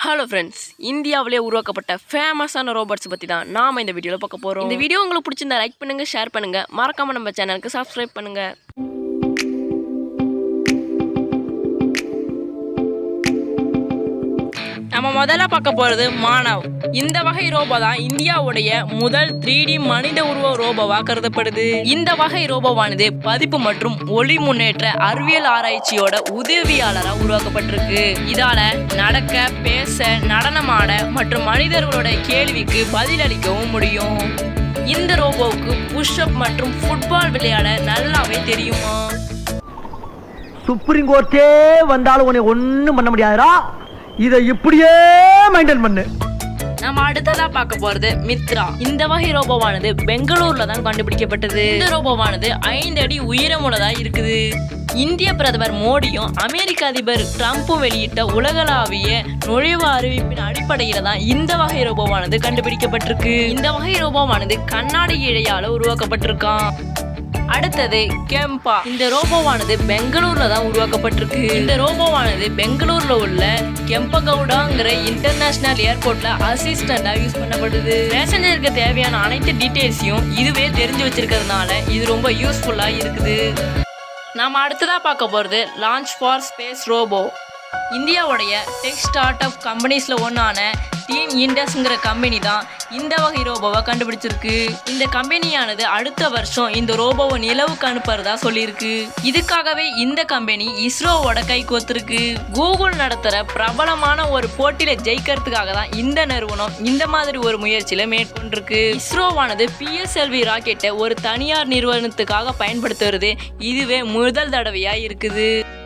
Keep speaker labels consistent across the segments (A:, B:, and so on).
A: Hello friends இந்தியாவிலே உருவாக்கப்பட்ட ஃபேமஸான ரோபோட்ஸ் பற்றி தான் நாம் இந்த வீடியோவில் பார்க்க போகிறோம் இந்த வீடியோ உங்களுக்கு பிடிச்சிருந்தா லைக் பண்ணுங்கள் ஷேர் பண்ணுங்கள் மறக்காமல் நம்ம சேனலுக்கு சப்ஸ்கிரைப் பண்ணுங்கள் நம்ம முதல்ல பார்க்க போகிறது மானவ் இந்த வகை ரோபோ தான் இந்தியாவுடைய முதல் த்ரீ டி மனித உருவ ரோபோவா கருதப்படுது. இந்த வகை ரோபோவானது பதிப்பு மற்றும் ஒளி முன்னேற்ற அறிவியல் ஆராய்ச்சியோட உதவியாளராக உருவாக்கப்பட்டிருக்கு. இதால நடக்க பேச நடனமாட மற்றும் மனிதர்களோட கேள்விக்கு பதிலளிக்கவும் முடியும். இந்த ரோபோவுக்கு புஷ்அப் மற்றும் ஃபுட்பால் விளையாட நல்லாவே தெரியுமா?
B: சுப்ரீம் கோர்ட்டே வந்தாலும் உன்னை ஒன்றும் பண்ண முடியாதுடா. இதை இப்படியே மெயின்டைன் பண்ணு.
A: நம்ம அடுத்ததா பார்க்க போறது மித்ரா. இந்த வகை ரோபோவானது பெங்களூர்ல தான் கண்டுபிடிக்கப்பட்டது. இந்த ரோபோவானது ஐந்து அடி உயரமுள்ளதா இருக்குது. இந்திய பிரதமர் மோடியும் அமெரிக்க அதிபர் ட்ரம்ப்பும் வெளியிட்ட உலகளாவிய நுழைவு அறிவிப்பின் அடிப்படையில தான் இந்த வகை ரோபோவானது கண்டுபிடிக்கப்பட்டிருக்கு. இந்த வகை ரோபோவானது கண்ணாடி இழையால உருவாக்கப்பட்டிருக்கான். அடுத்தது கெம்பா. இந்த ரோபோவானது பெங்களூர்ல தான் உருவாக்கப்பட்டிருக்கு. இந்த ரோபோவானது பெங்களூர்ல உள்ள கெம்பகவுடாங்கிற இன்டர்நேஷனல் ஏர்போர்ட்ல அசிஸ்டண்டா யூஸ் பண்ணப்படுது. பேசஞ்சருக்கு தேவையான அனைத்து டீட்டெயில்ஸையும் இதுவே தெரிஞ்சு வச்சிருக்கிறதுனால இது ரொம்ப யூஸ்ஃபுல்லா இருக்குது. நாம அடுத்ததா பார்க்க போறது லான்ச் ஃபார் ஸ்பேஸ் ரோபோ இந்தியாவுடைய டெக் ஸ்டார்ட் அப் கம்பெனிஸில் ஒன்றான டீம் இண்டஸ்ங்கிற கம்பெனி தான் இந்த வகை ரோபோவை கண்டுபிடிச்சிருக்கு. இந்த கம்பெனியானது அடுத்த வருஷம் இந்த ரோபோவை நிலவுக்கு அனுப்புறதா சொல்லியிருக்கு. இதுக்காகவே இந்த கம்பெனி இஸ்ரோவோட கை கோத்திருக்கு. கூகுள் நடத்துகிற பிரபலமான ஒரு போட்டியில ஜெயிக்கிறதுக்காக தான் இந்த நிறுவனம் இந்த மாதிரி ஒரு முயற்சியில மேற்கொண்டிருக்கு. இஸ்ரோவானது பிஎஸ்எல்வி ராக்கெட்டை ஒரு தனியார் நிறுவனத்துக்காக பயன்படுத்துறது இதுவே முதல் தடவையா இருக்குது.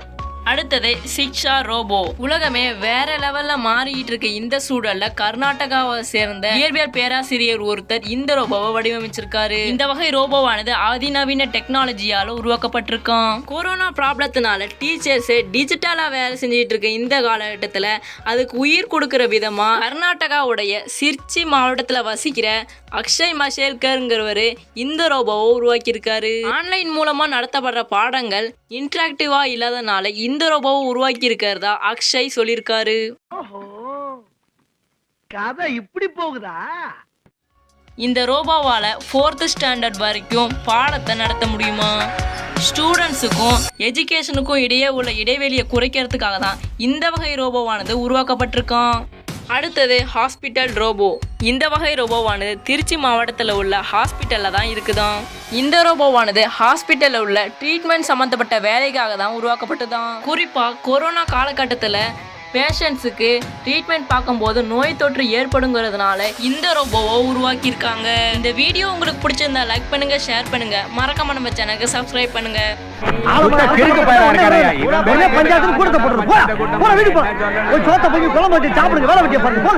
A: அடுத்தது சிக்ஷா ரோபோ. உலகமே வேற லெவல்ல மாறிட்டு இருக்க இந்த சூழல்ல கர்நாடகாவை சேர்ந்த இயற்பியல் பேராசிரியர் ஒருத்தர் இந்த ரோபோவை வடிவமைச்சிருக்காரு. இந்த வகை ரோபோவானது அதிநவீன டெக்னாலஜியால உருவாக்கப்பட்டிருக்கான் கொரோனா ப்ராப்ளத்தினால டீச்சர்ஸ் டிஜிட்டலா வேலை செஞ்சுட்டு இருக்க இந்த காலகட்டத்துல அதுக்கு உயிர் கொடுக்கிற விதமா கர்நாடகாவுடைய சிர்ச்சி மாவட்டத்துல வசிக்கிற அக்ஷய் மஷேல்கர்ங்கிறவர் இந்த ரோபோவை உருவாக்கியிருக்காரு. ஆன்லைன் மூலமா நடத்தப்படுற பாடங்கள் இன்டராக்டிவா இல்லாதனால இந்த ரோபோவை உருவாக்கி இருக்கிறதா அக்ஷய் சொல்லியிருக்காரு.
B: கதை இப்படி போகுதா?
A: இந்த ரோபோவால ஃபோர்த்து ஸ்டாண்டர்ட் வரைக்கும் பாடத்தை நடத்த முடியுமா? ஸ்டூடெண்ட்ஸுக்கும் எஜுகேஷனுக்கும் இடையே உள்ள இடைவெளியை குறைக்கிறதுக்காக தான் இந்த வகை ரோபோவானது உருவாக்கப்பட்டிருக்கான். அடுத்தது ஹாஸ்பிட்டல் ரோபோ. இந்த வகை ரோபோவானது திருச்சி மாவட்டத்தில் உள்ள ஹாஸ்பிட்டலில் தான் இருக்குதாம் இந்த ரோபோவானது ஹாஸ்பிட்டலில் உள்ள ட்ரீட்மெண்ட் சம்மந்தப்பட்ட வேலைக்காக தான் உருவாக்கப்பட்டதாம் குறிப்பாக கொரோனா காலகட்டத்தில் பேஷண்ட்ஸுக்கு ட்ரீட்மெண்ட் பார்க்கும்போது நோய் தொற்று ஏற்படுங்கிறதுனால இந்த ரோபோவை உருவாக்கியிருக்காங்க. இந்த வீடியோ உங்களுக்கு பிடிச்சிருந்தா லைக் பண்ணுங்க ஷேர் பண்ணுங்க. மறக்காம நம்ம சேனலுக்கு சப்ஸ்கிரைப் பண்ணுங்க.
B: பஞ்சாயத்து வீடு சோத்த போய் குழம்பு வச்சு சாப்பிடுங்க வேலை வைக்க பாருங்க போ.